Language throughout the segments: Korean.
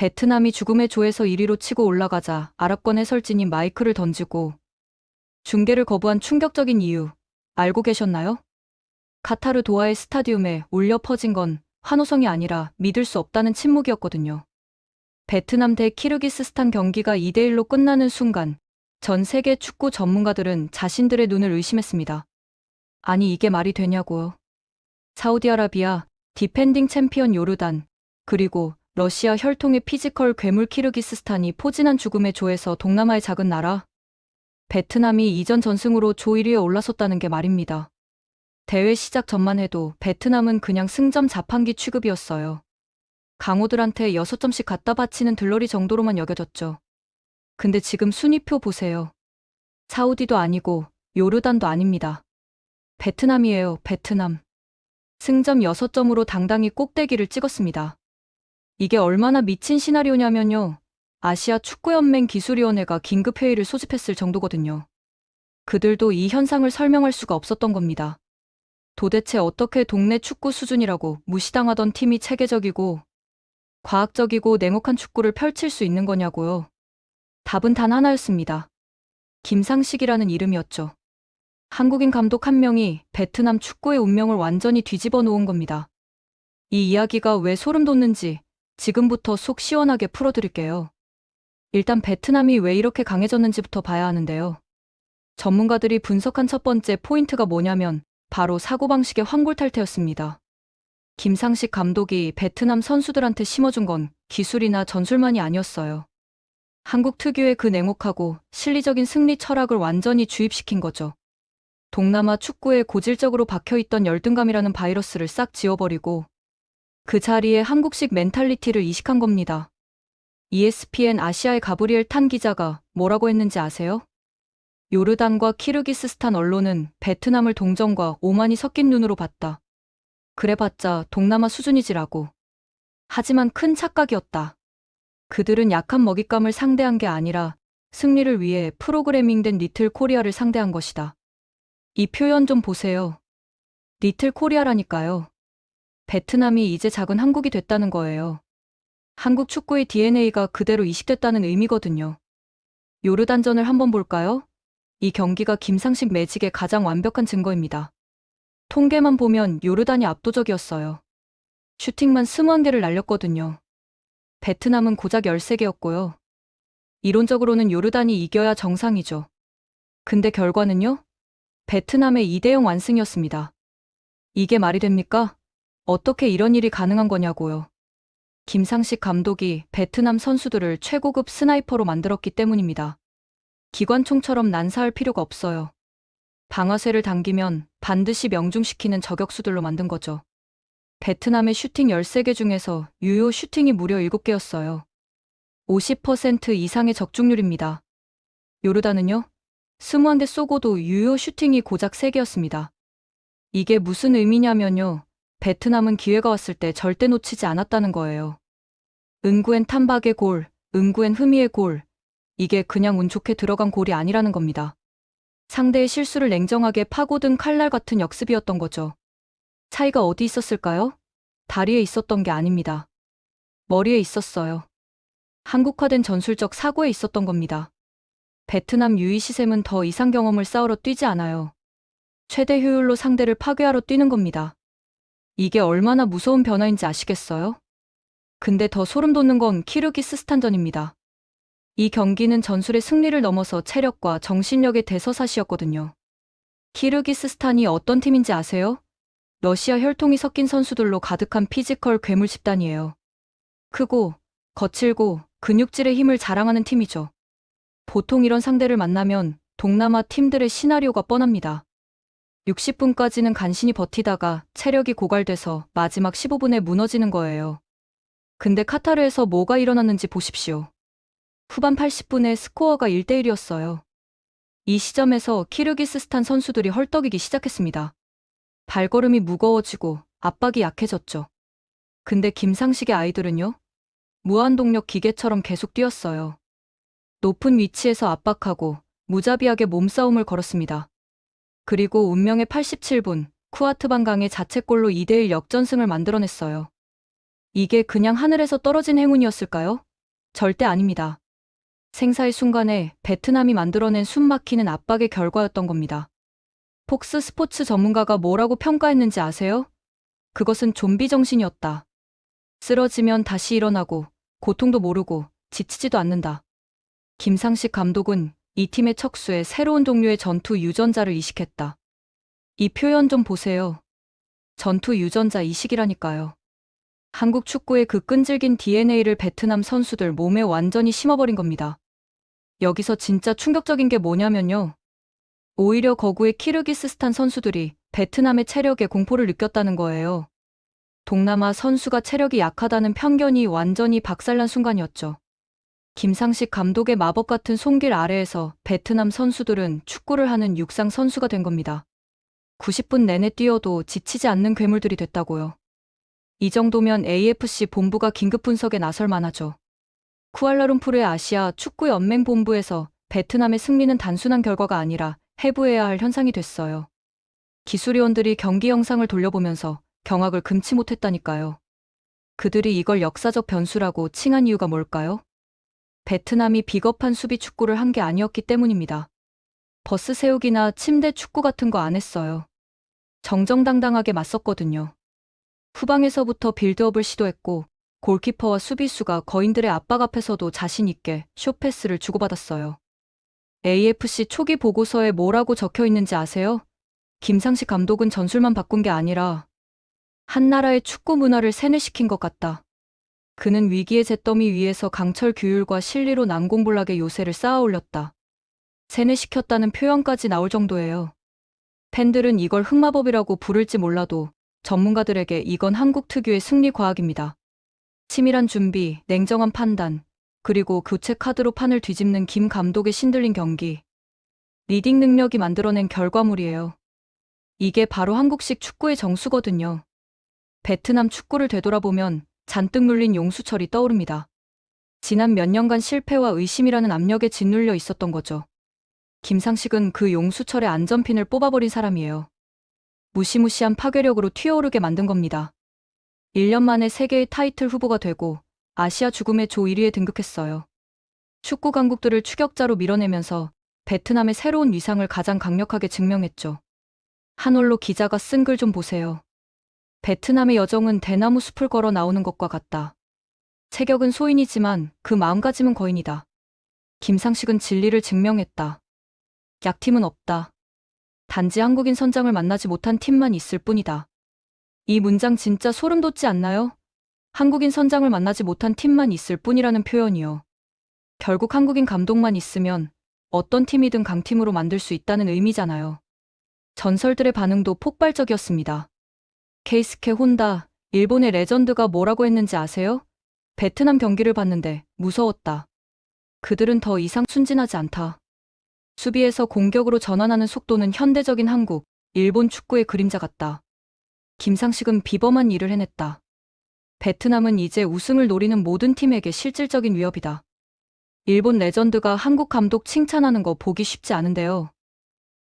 베트남이 죽음의 조에서 1위로 치고 올라가자 아랍권 해설진이 마이크를 던지고 중계를 거부한 충격적인 이유 알고 계셨나요? 카타르 도하의 스타디움에 울려 퍼진 건 환호성이 아니라 믿을 수 없다는 침묵이었거든요. 베트남 대 키르기스스탄 경기가 2대1로 끝나는 순간 전 세계 축구 전문가들은 자신들의 눈을 의심했습니다. 아니 이게 말이 되냐고요. 사우디아라비아, 디펜딩 챔피언 요르단, 그리고 러시아 혈통의 피지컬 괴물 키르기스스탄이 포진한 죽음의 조에서 동남아의 작은 나라 베트남이 이전 전승으로 조 1위에 올라섰다는 게 말입니다. 대회 시작 전만 해도 베트남은 그냥 승점 자판기 취급이었어요. 강호들한테 6점씩 갖다 바치는 들러리 정도로만 여겨졌죠. 근데 지금 순위표 보세요. 사우디도 아니고 요르단도 아닙니다. 베트남이에요, 베트남. 승점 6점으로 당당히 꼭대기를 찍었습니다. 이게 얼마나 미친 시나리오냐면요. 아시아 축구연맹 기술위원회가 긴급회의를 소집했을 정도거든요. 그들도 이 현상을 설명할 수가 없었던 겁니다. 도대체 어떻게 동네 축구 수준이라고 무시당하던 팀이 체계적이고 과학적이고 냉혹한 축구를 펼칠 수 있는 거냐고요. 답은 단 하나였습니다. 김상식이라는 이름이었죠. 한국인 감독 한 명이 베트남 축구의 운명을 완전히 뒤집어 놓은 겁니다. 이 이야기가 왜 소름 돋는지 지금부터 속 시원하게 풀어드릴게요. 일단 베트남이 왜 이렇게 강해졌는지부터 봐야 하는데요. 전문가들이 분석한 첫 번째 포인트가 뭐냐면 바로 사고방식의 환골탈태였습니다. 김상식 감독이 베트남 선수들한테 심어준 건 기술이나 전술만이 아니었어요. 한국 특유의 그 냉혹하고 실리적인 승리 철학을 완전히 주입시킨 거죠. 동남아 축구에 고질적으로 박혀있던 열등감이라는 바이러스를 싹 지워버리고 그 자리에 한국식 멘탈리티를 이식한 겁니다. ESPN 아시아의 가브리엘 탄 기자가 뭐라고 했는지 아세요? 요르단과 키르기스스탄 언론은 베트남을 동정과 오만이 섞인 눈으로 봤다. 그래봤자 동남아 수준이지라고. 하지만 큰 착각이었다. 그들은 약한 먹잇감을 상대한 게 아니라 승리를 위해 프로그래밍된 리틀 코리아를 상대한 것이다. 이 표현 좀 보세요. 리틀 코리아라니까요. 베트남이 이제 작은 한국이 됐다는 거예요. 한국 축구의 DNA가 그대로 이식됐다는 의미거든요. 요르단전을 한번 볼까요? 이 경기가 김상식 매직의 가장 완벽한 증거입니다. 통계만 보면 요르단이 압도적이었어요. 슈팅만 21개를 날렸거든요. 베트남은 고작 13개였고요. 이론적으로는 요르단이 이겨야 정상이죠. 근데 결과는요? 베트남의 2대0 완승이었습니다. 이게 말이 됩니까? 어떻게 이런 일이 가능한 거냐고요. 김상식 감독이 베트남 선수들을 최고급 스나이퍼로 만들었기 때문입니다. 기관총처럼 난사할 필요가 없어요. 방아쇠를 당기면 반드시 명중시키는 저격수들로 만든 거죠. 베트남의 슈팅 13개 중에서 유효 슈팅이 무려 7개였어요. 50% 이상의 적중률입니다. 요르단은요? 21대 쏘고도 유효 슈팅이 고작 3개였습니다. 이게 무슨 의미냐면요. 베트남은 기회가 왔을 때 절대 놓치지 않았다는 거예요. 은구엔 탐박의 골, 은구엔 흠이의 골. 이게 그냥 운 좋게 들어간 골이 아니라는 겁니다. 상대의 실수를 냉정하게 파고든 칼날 같은 역습이었던 거죠. 차이가 어디 있었을까요? 다리에 있었던 게 아닙니다. 머리에 있었어요. 한국화된 전술적 사고에 있었던 겁니다. 베트남 유이 시샘은 더 이상 경험을 쌓으러 뛰지 않아요. 최대 효율로 상대를 파괴하러 뛰는 겁니다. 이게 얼마나 무서운 변화인지 아시겠어요? 근데 더 소름 돋는 건 키르기스스탄전입니다. 이 경기는 전술의 승리를 넘어서 체력과 정신력의 대서사시였거든요. 키르기스스탄이 어떤 팀인지 아세요? 러시아 혈통이 섞인 선수들로 가득한 피지컬 괴물 집단이에요. 크고, 거칠고, 근육질의 힘을 자랑하는 팀이죠. 보통 이런 상대를 만나면 동남아 팀들의 시나리오가 뻔합니다. 60분까지는 간신히 버티다가 체력이 고갈돼서 마지막 15분에 무너지는 거예요. 근데 카타르에서 뭐가 일어났는지 보십시오. 후반 80분에 스코어가 1대1이었어요. 이 시점에서 키르기스스탄 선수들이 헐떡이기 시작했습니다. 발걸음이 무거워지고 압박이 약해졌죠. 근데 김상식의 아이들은요? 무한동력 기계처럼 계속 뛰었어요. 높은 위치에서 압박하고 무자비하게 몸싸움을 걸었습니다. 그리고 운명의 87분, 쿠아트 반강의 자책골로 2대1 역전승을 만들어냈어요. 이게 그냥 하늘에서 떨어진 행운이었을까요? 절대 아닙니다. 생사의 순간에 베트남이 만들어낸 숨막히는 압박의 결과였던 겁니다. 폭스 스포츠 전문가가 뭐라고 평가했는지 아세요? 그것은 좀비 정신이었다. 쓰러지면 다시 일어나고 고통도 모르고 지치지도 않는다. 김상식 감독은 이 팀의 척수에 새로운 종류의 전투 유전자를 이식했다. 이 표현 좀 보세요. 전투 유전자 이식이라니까요. 한국 축구의 그 끈질긴 DNA를 베트남 선수들 몸에 완전히 심어버린 겁니다. 여기서 진짜 충격적인 게 뭐냐면요. 오히려 거구의 키르기스스탄 선수들이 베트남의 체력에 공포를 느꼈다는 거예요. 동남아 선수가 체력이 약하다는 편견이 완전히 박살난 순간이었죠. 김상식 감독의 마법 같은 손길 아래에서 베트남 선수들은 축구를 하는 육상 선수가 된 겁니다. 90분 내내 뛰어도 지치지 않는 괴물들이 됐다고요. 이 정도면 AFC 본부가 긴급 분석에 나설 만하죠. 쿠알라룸푸르의 아시아 축구연맹 본부에서 베트남의 승리는 단순한 결과가 아니라 해부해야 할 현상이 됐어요. 기술위원들이 경기 영상을 돌려보면서 경악을 금치 못했다니까요. 그들이 이걸 역사적 변수라고 칭한 이유가 뭘까요? 베트남이 비겁한 수비 축구를 한 게 아니었기 때문입니다. 버스 세우기나 침대 축구 같은 거 안 했어요. 정정당당하게 맞섰거든요. 후방에서부터 빌드업을 시도했고 골키퍼와 수비수가 거인들의 압박 앞에서도 자신 있게 쇼패스를 주고받았어요. AFC 초기 보고서에 뭐라고 적혀 있는지 아세요? 김상식 감독은 전술만 바꾼 게 아니라 한 나라의 축구 문화를 세뇌시킨 것 같다. 그는 위기의 잿더미 위에서 강철 규율과 실리로 난공불락의 요새를 쌓아 올렸다. 세뇌시켰다는 표현까지 나올 정도예요. 팬들은 이걸 흑마법이라고 부를지 몰라도 전문가들에게 이건 한국 특유의 승리 과학입니다. 치밀한 준비, 냉정한 판단, 그리고 교체 카드로 판을 뒤집는 김 감독의 신들린 경기. 리딩 능력이 만들어낸 결과물이에요. 이게 바로 한국식 축구의 정수거든요. 베트남 축구를 되돌아보면 잔뜩 눌린 용수철이 떠오릅니다. 지난 몇 년간 실패와 의심이라는 압력에 짓눌려 있었던 거죠. 김상식은 그 용수철의 안전핀을 뽑아버린 사람이에요. 무시무시한 파괴력으로 튀어오르게 만든 겁니다. 1년 만에 세계의 타이틀 후보가 되고 아시아 죽음의 조 1위에 등극했어요. 축구 강국들을 추격자로 밀어내면서 베트남의 새로운 위상을 가장 강력하게 증명했죠. 한올로 기자가 쓴 글 좀 보세요. 베트남의 여정은 대나무 숲을 걸어 나오는 것과 같다. 체격은 소인이지만 그 마음가짐은 거인이다. 김상식은 진리를 증명했다. 약팀은 없다. 단지 한국인 선장을 만나지 못한 팀만 있을 뿐이다. 이 문장 진짜 소름 돋지 않나요? 한국인 선장을 만나지 못한 팀만 있을 뿐이라는 표현이요. 결국 한국인 감독만 있으면 어떤 팀이든 강팀으로 만들 수 있다는 의미잖아요. 전설들의 반응도 폭발적이었습니다. 케이스케 혼다, 일본의 레전드가 뭐라고 했는지 아세요? 베트남 경기를 봤는데 무서웠다. 그들은 더 이상 순진하지 않다. 수비에서 공격으로 전환하는 속도는 현대적인 한국, 일본 축구의 그림자 같다. 김상식은 비범한 일을 해냈다. 베트남은 이제 우승을 노리는 모든 팀에게 실질적인 위협이다. 일본 레전드가 한국 감독 칭찬하는 거 보기 쉽지 않은데요.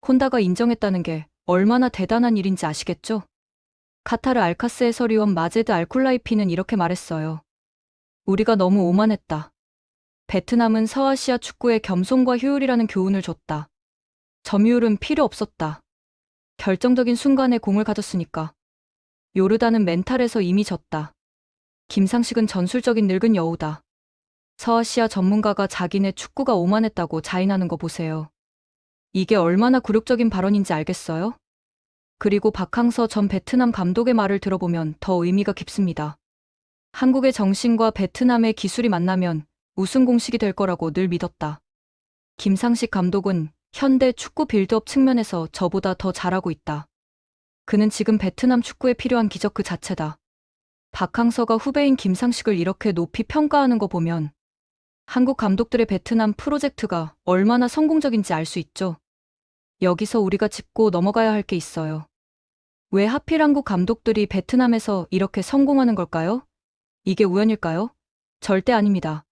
혼다가 인정했다는 게 얼마나 대단한 일인지 아시겠죠? 카타르 알카스 해설위원 마제드 알쿨라이피는 이렇게 말했어요. 우리가 너무 오만했다. 베트남은 서아시아 축구의 겸손과 효율이라는 교훈을 줬다. 점유율은 필요 없었다. 결정적인 순간에 공을 가졌으니까. 요르단은 멘탈에서 이미 졌다. 김상식은 전술적인 늙은 여우다. 서아시아 전문가가 자기네 축구가 오만했다고 자인하는 거 보세요. 이게 얼마나 굴욕적인 발언인지 알겠어요? 그리고 박항서 전 베트남 감독의 말을 들어보면 더 의미가 깊습니다. 한국의 정신과 베트남의 기술이 만나면 우승 공식이 될 거라고 늘 믿었다. 김상식 감독은 현대 축구 빌드업 측면에서 저보다 더 잘하고 있다. 그는 지금 베트남 축구에 필요한 기적 그 자체다. 박항서가 후배인 김상식을 이렇게 높이 평가하는 거 보면 한국 감독들의 베트남 프로젝트가 얼마나 성공적인지 알 수 있죠. 여기서 우리가 짚고 넘어가야 할 게 있어요. 왜 하필 한국 감독들이 베트남에서 이렇게 성공하는 걸까요? 이게 우연일까요? 절대 아닙니다.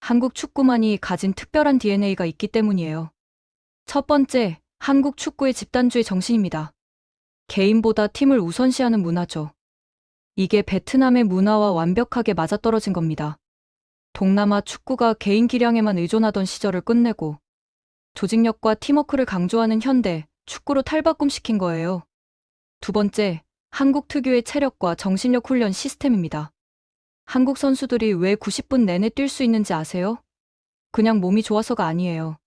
한국 축구만이 가진 특별한 DNA가 있기 때문이에요. 첫 번째, 한국 축구의 집단주의 정신입니다. 개인보다 팀을 우선시하는 문화죠. 이게 베트남의 문화와 완벽하게 맞아떨어진 겁니다. 동남아 축구가 개인 기량에만 의존하던 시절을 끝내고 조직력과 팀워크를 강조하는 현대 축구로 탈바꿈시킨 거예요. 두 번째, 한국 특유의 체력과 정신력 훈련 시스템입니다. 한국 선수들이 왜 90분 내내 뛸 수 있는지 아세요? 그냥 몸이 좋아서가 아니에요.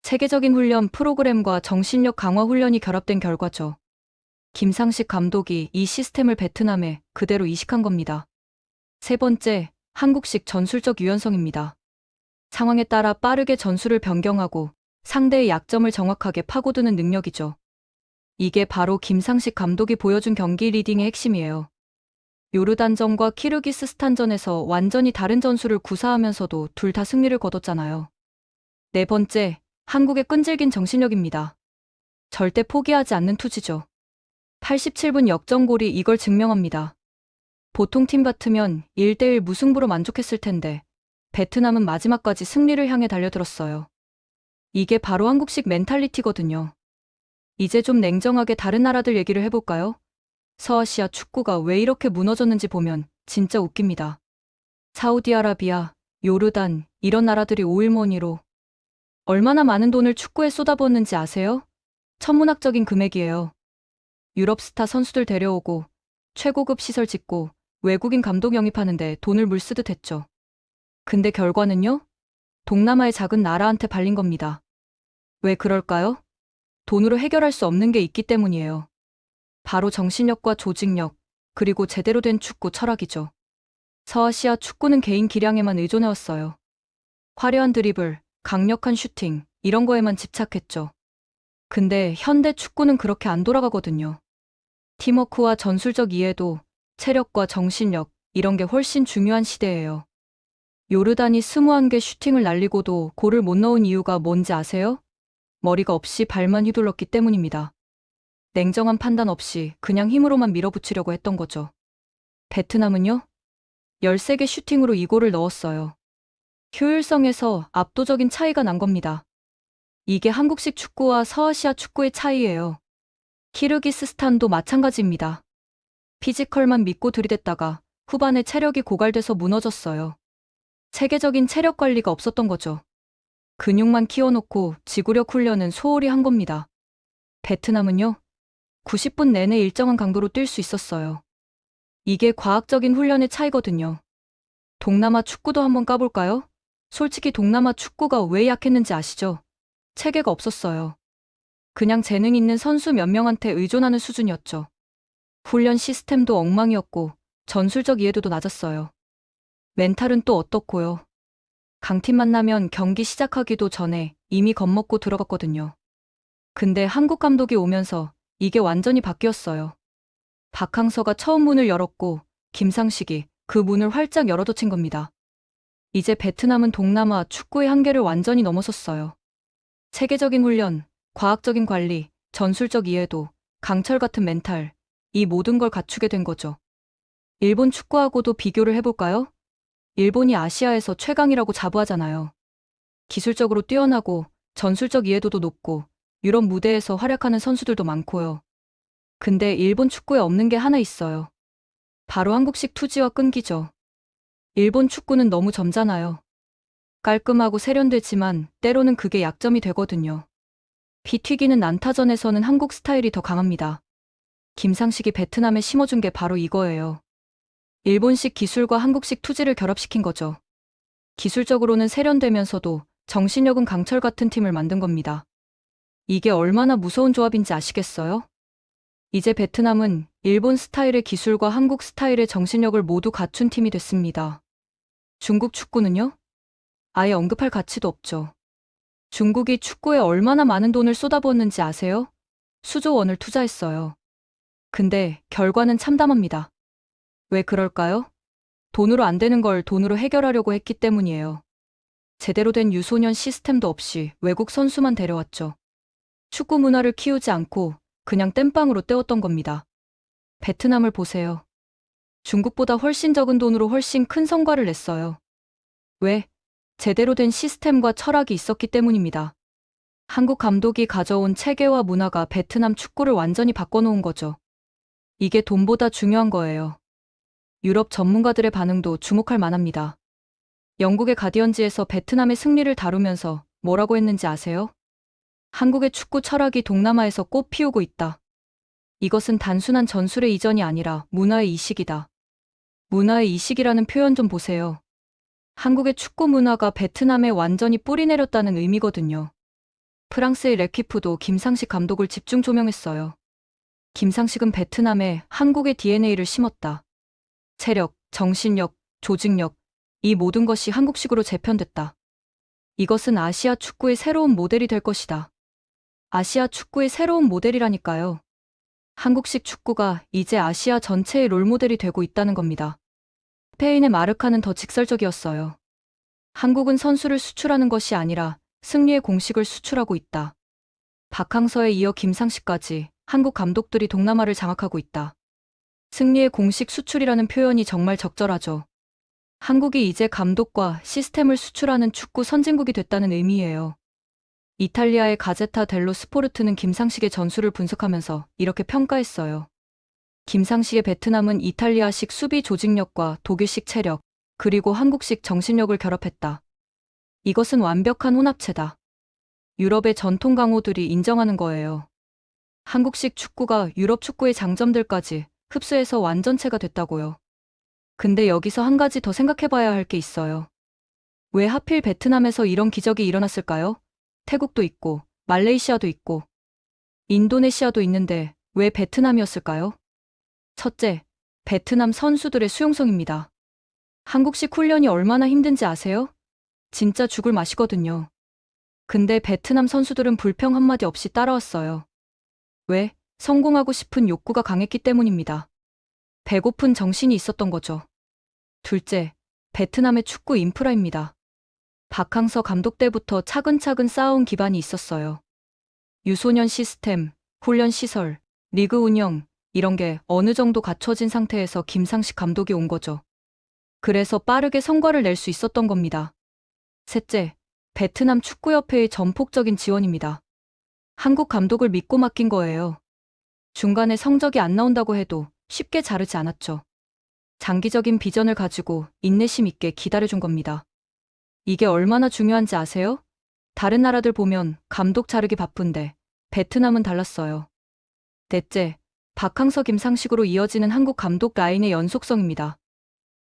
체계적인 훈련 프로그램과 정신력 강화 훈련이 결합된 결과죠. 김상식 감독이 이 시스템을 베트남에 그대로 이식한 겁니다. 세 번째, 한국식 전술적 유연성입니다. 상황에 따라 빠르게 전술을 변경하고 상대의 약점을 정확하게 파고드는 능력이죠. 이게 바로 김상식 감독이 보여준 경기 리딩의 핵심이에요. 요르단전과 키르기스스탄전에서 완전히 다른 전술을 구사하면서도 둘 다 승리를 거뒀잖아요. 네 번째, 한국의 끈질긴 정신력입니다. 절대 포기하지 않는 투지죠. 87분 역전골이 이걸 증명합니다. 보통 팀 같으면 1대1 무승부로 만족했을 텐데 베트남은 마지막까지 승리를 향해 달려들었어요. 이게 바로 한국식 멘탈리티거든요. 이제 좀 냉정하게 다른 나라들 얘기를 해볼까요? 서아시아 축구가 왜 이렇게 무너졌는지 보면 진짜 웃깁니다. 사우디아라비아, 요르단, 이런 나라들이 오일머니로 얼마나 많은 돈을 축구에 쏟아부었는지 아세요? 천문학적인 금액이에요. 유럽 스타 선수들 데려오고 최고급 시설 짓고 외국인 감독 영입하는데 돈을 물 쓰듯 했죠. 근데 결과는요? 동남아의 작은 나라한테 발린 겁니다. 왜 그럴까요? 돈으로 해결할 수 없는 게 있기 때문이에요. 바로 정신력과 조직력, 그리고 제대로 된 축구 철학이죠. 서아시아 축구는 개인 기량에만 의존해왔어요. 화려한 드리블, 강력한 슈팅, 이런 거에만 집착했죠. 근데 현대 축구는 그렇게 안 돌아가거든요. 팀워크와 전술적 이해도, 체력과 정신력, 이런 게 훨씬 중요한 시대예요. 요르단이 21개 슈팅을 날리고도 골을 못 넣은 이유가 뭔지 아세요? 머리가 없이 발만 휘둘렀기 때문입니다. 냉정한 판단 없이 그냥 힘으로만 밀어붙이려고 했던 거죠. 베트남은요? 13개 슈팅으로 이 골을 넣었어요. 효율성에서 압도적인 차이가 난 겁니다. 이게 한국식 축구와 서아시아 축구의 차이예요. 키르기스스탄도 마찬가지입니다. 피지컬만 믿고 들이댔다가 후반에 체력이 고갈돼서 무너졌어요. 체계적인 체력 관리가 없었던 거죠. 근육만 키워놓고 지구력 훈련은 소홀히 한 겁니다. 베트남은요, 90분 내내 일정한 강도로 뛸 수 있었어요. 이게 과학적인 훈련의 차이거든요. 동남아 축구도 한번 까볼까요? 솔직히 동남아 축구가 왜 약했는지 아시죠? 체계가 없었어요. 그냥 재능 있는 선수 몇 명한테 의존하는 수준이었죠. 훈련 시스템도 엉망이었고 전술적 이해도도 낮았어요. 멘탈은 또 어떻고요? 강팀 만나면 경기 시작하기도 전에 이미 겁먹고 들어갔거든요. 근데 한국 감독이 오면서 이게 완전히 바뀌었어요. 박항서가 처음 문을 열었고 김상식이 그 문을 활짝 열어젖힌 겁니다. 이제 베트남은 동남아 축구의 한계를 완전히 넘어섰어요. 체계적인 훈련, 과학적인 관리, 전술적 이해도, 강철 같은 멘탈, 이 모든 걸 갖추게 된 거죠. 일본 축구하고도 비교를 해볼까요? 일본이 아시아에서 최강이라고 자부하잖아요. 기술적으로 뛰어나고 전술적 이해도도 높고 유럽 무대에서 활약하는 선수들도 많고요. 근데 일본 축구에 없는 게 하나 있어요. 바로 한국식 투지와 끈기죠. 일본 축구는 너무 점잖아요. 깔끔하고 세련되지만 때로는 그게 약점이 되거든요. 비 튀기는 난타전에서는 한국 스타일이 더 강합니다. 김상식이 베트남에 심어준 게 바로 이거예요. 일본식 기술과 한국식 투지를 결합시킨 거죠. 기술적으로는 세련되면서도 정신력은 강철 같은 팀을 만든 겁니다. 이게 얼마나 무서운 조합인지 아시겠어요? 이제 베트남은 일본 스타일의 기술과 한국 스타일의 정신력을 모두 갖춘 팀이 됐습니다. 중국 축구는요? 아예 언급할 가치도 없죠. 중국이 축구에 얼마나 많은 돈을 쏟아부었는지 아세요? 수조 원을 투자했어요. 근데 결과는 참담합니다. 왜 그럴까요? 돈으로 안 되는 걸 돈으로 해결하려고 했기 때문이에요. 제대로 된 유소년 시스템도 없이 외국 선수만 데려왔죠. 축구 문화를 키우지 않고 그냥 땜빵으로 때웠던 겁니다. 베트남을 보세요. 중국보다 훨씬 적은 돈으로 훨씬 큰 성과를 냈어요. 왜? 제대로 된 시스템과 철학이 있었기 때문입니다. 한국 감독이 가져온 체계와 문화가 베트남 축구를 완전히 바꿔놓은 거죠. 이게 돈보다 중요한 거예요. 유럽 전문가들의 반응도 주목할 만합니다. 영국의 가디언지에서 베트남의 승리를 다루면서 뭐라고 했는지 아세요? 한국의 축구 철학이 동남아에서 꽃 피우고 있다. 이것은 단순한 전술의 이전이 아니라 문화의 이식이다. 문화의 이식이라는 표현 좀 보세요. 한국의 축구 문화가 베트남에 완전히 뿌리 내렸다는 의미거든요. 프랑스의 레키프도 김상식 감독을 집중 조명했어요. 김상식은 베트남에 한국의 DNA를 심었다. 체력, 정신력, 조직력, 이 모든 것이 한국식으로 재편됐다. 이것은 아시아 축구의 새로운 모델이 될 것이다. 아시아 축구의 새로운 모델이라니까요. 한국식 축구가 이제 아시아 전체의 롤모델이 되고 있다는 겁니다. 스페인의 마르카는 더 직설적이었어요. 한국은 선수를 수출하는 것이 아니라 승리의 공식을 수출하고 있다. 박항서에 이어 김상식까지 한국 감독들이 동남아를 장악하고 있다. 승리의 공식 수출이라는 표현이 정말 적절하죠. 한국이 이제 감독과 시스템을 수출하는 축구 선진국이 됐다는 의미예요. 이탈리아의 가제타 델로 스포르트는 김상식의 전술을 분석하면서 이렇게 평가했어요. 김상식의 베트남은 이탈리아식 수비 조직력과 독일식 체력, 그리고 한국식 정신력을 결합했다. 이것은 완벽한 혼합체다. 유럽의 전통 강호들이 인정하는 거예요. 한국식 축구가 유럽 축구의 장점들까지 흡수해서 완전체가 됐다고요. 근데 여기서 한 가지 더 생각해 봐야 할 게 있어요. 왜 하필 베트남에서 이런 기적이 일어났을까요? 태국도 있고, 말레이시아도 있고, 인도네시아도 있는데 왜 베트남이었을까요? 첫째, 베트남 선수들의 수용성입니다. 한국식 훈련이 얼마나 힘든지 아세요? 진짜 죽을 맛이거든요. 근데 베트남 선수들은 불평 한마디 없이 따라왔어요. 왜? 성공하고 싶은 욕구가 강했기 때문입니다. 배고픈 정신이 있었던 거죠. 둘째, 베트남의 축구 인프라입니다. 박항서 감독 때부터 차근차근 쌓아온 기반이 있었어요. 유소년 시스템, 훈련 시설, 리그 운영, 이런 게 어느 정도 갖춰진 상태에서 김상식 감독이 온 거죠. 그래서 빠르게 성과를 낼 수 있었던 겁니다. 셋째, 베트남 축구협회의 전폭적인 지원입니다. 한국 감독을 믿고 맡긴 거예요. 중간에 성적이 안 나온다고 해도 쉽게 자르지 않았죠. 장기적인 비전을 가지고 인내심 있게 기다려준 겁니다. 이게 얼마나 중요한지 아세요? 다른 나라들 보면 감독 자르기 바쁜데 베트남은 달랐어요. 넷째, 박항서 김상식으로 이어지는 한국 감독 라인의 연속성입니다.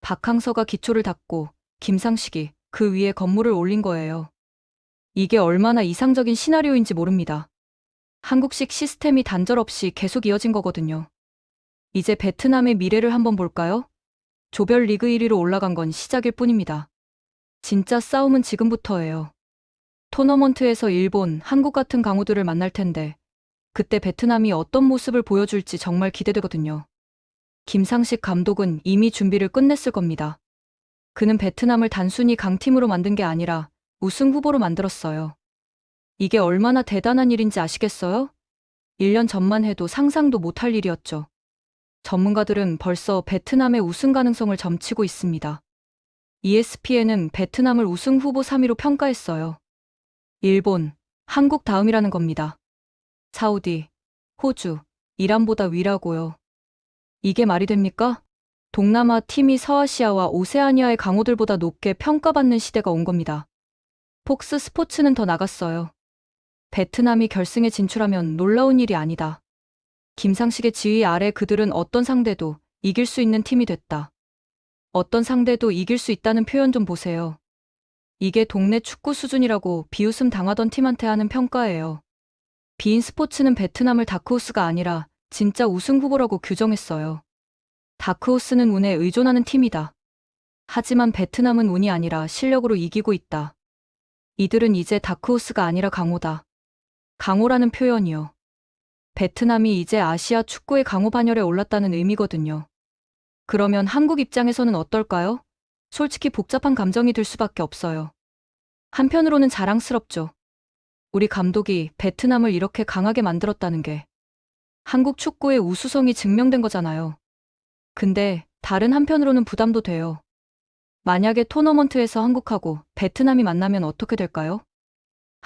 박항서가 기초를 닦고 김상식이 그 위에 건물을 올린 거예요. 이게 얼마나 이상적인 시나리오인지 모릅니다. 한국식 시스템이 단절 없이 계속 이어진 거거든요. 이제 베트남의 미래를 한번 볼까요? 조별 리그 1위로 올라간 건 시작일 뿐입니다. 진짜 싸움은 지금부터예요. 토너먼트에서 일본, 한국 같은 강호들을 만날 텐데, 그때 베트남이 어떤 모습을 보여줄지 정말 기대되거든요. 김상식 감독은 이미 준비를 끝냈을 겁니다. 그는 베트남을 단순히 강팀으로 만든 게 아니라 우승 후보로 만들었어요. 이게 얼마나 대단한 일인지 아시겠어요? 1년 전만 해도 상상도 못할 일이었죠. 전문가들은 벌써 베트남의 우승 가능성을 점치고 있습니다. ESPN은 베트남을 우승 후보 3위로 평가했어요. 일본, 한국 다음이라는 겁니다. 사우디, 호주, 이란보다 위라고요. 이게 말이 됩니까? 동남아 팀이 서아시아와 오세아니아의 강호들보다 높게 평가받는 시대가 온 겁니다. 폭스 스포츠는 더 나갔어요. 베트남이 결승에 진출하면 놀라운 일이 아니다. 김상식의 지휘 아래 그들은 어떤 상대도 이길 수 있는 팀이 됐다. 어떤 상대도 이길 수 있다는 표현 좀 보세요. 이게 동네 축구 수준이라고 비웃음 당하던 팀한테 하는 평가예요. 비인 스포츠는 베트남을 다크호스가 아니라 진짜 우승 후보라고 규정했어요. 다크호스는 운에 의존하는 팀이다. 하지만 베트남은 운이 아니라 실력으로 이기고 있다. 이들은 이제 다크호스가 아니라 강호다. 강호라는 표현이요. 베트남이 이제 아시아 축구의 강호 반열에 올랐다는 의미거든요. 그러면 한국 입장에서는 어떨까요? 솔직히 복잡한 감정이 들 수밖에 없어요. 한편으로는 자랑스럽죠. 우리 감독이 베트남을 이렇게 강하게 만들었다는 게 한국 축구의 우수성이 증명된 거잖아요. 근데 다른 한편으로는 부담도 돼요. 만약에 토너먼트에서 한국하고 베트남이 만나면 어떻게 될까요?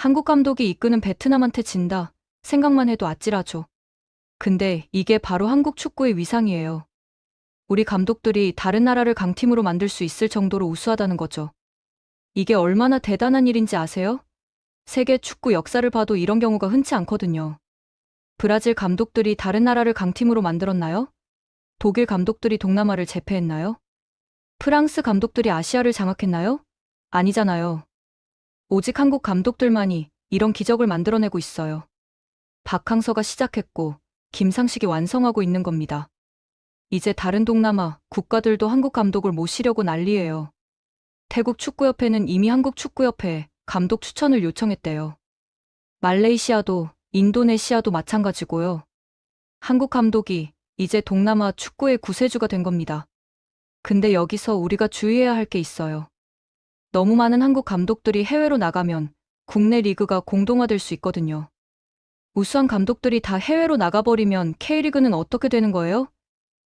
한국 감독이 이끄는 베트남한테 진다. 생각만 해도 아찔하죠. 근데 이게 바로 한국 축구의 위상이에요. 우리 감독들이 다른 나라를 강팀으로 만들 수 있을 정도로 우수하다는 거죠. 이게 얼마나 대단한 일인지 아세요? 세계 축구 역사를 봐도 이런 경우가 흔치 않거든요. 브라질 감독들이 다른 나라를 강팀으로 만들었나요? 독일 감독들이 동남아를 제패했나요? 프랑스 감독들이 아시아를 장악했나요? 아니잖아요. 오직 한국 감독들만이 이런 기적을 만들어내고 있어요. 박항서가 시작했고 김상식이 완성하고 있는 겁니다. 이제 다른 동남아 국가들도 한국 감독을 모시려고 난리예요. 태국 축구협회는 이미 한국 축구협회에 감독 추천을 요청했대요. 말레이시아도 인도네시아도 마찬가지고요. 한국 감독이 이제 동남아 축구의 구세주가 된 겁니다. 근데 여기서 우리가 주의해야 할 게 있어요. 너무 많은 한국 감독들이 해외로 나가면 국내 리그가 공동화될 수 있거든요. 우수한 감독들이 다 해외로 나가버리면 K리그는 어떻게 되는 거예요?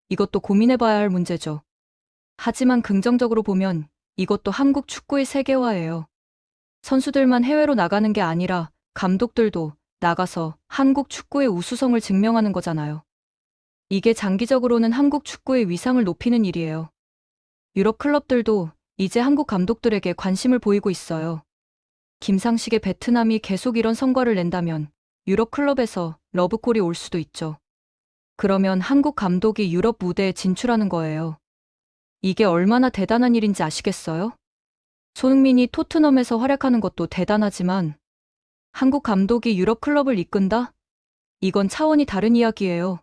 이것도 고민해봐야 할 문제죠. 하지만 긍정적으로 보면 이것도 한국 축구의 세계화예요. 선수들만 해외로 나가는 게 아니라 감독들도 나가서 한국 축구의 우수성을 증명하는 거잖아요. 이게 장기적으로는 한국 축구의 위상을 높이는 일이에요. 유럽 클럽들도 이제 한국 감독들에게 관심을 보이고 있어요. 김상식의 베트남이 계속 이런 성과를 낸다면 유럽 클럽에서 러브콜이 올 수도 있죠. 그러면 한국 감독이 유럽 무대에 진출하는 거예요. 이게 얼마나 대단한 일인지 아시겠어요? 손흥민이 토트넘에서 활약하는 것도 대단하지만 한국 감독이 유럽 클럽을 이끈다? 이건 차원이 다른 이야기예요.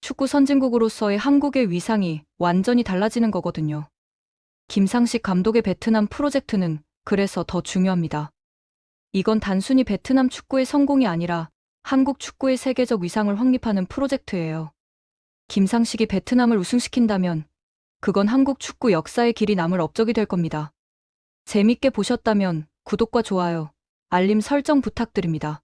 축구 선진국으로서의 한국의 위상이 완전히 달라지는 거거든요. 김상식 감독의 베트남 프로젝트는 그래서 더 중요합니다. 이건 단순히 베트남 축구의 성공이 아니라 한국 축구의 세계적 위상을 확립하는 프로젝트예요. 김상식이 베트남을 우승시킨다면 그건 한국 축구 역사의 길이 남을 업적이 될 겁니다. 재밌게 보셨다면 구독과 좋아요, 알림 설정 부탁드립니다.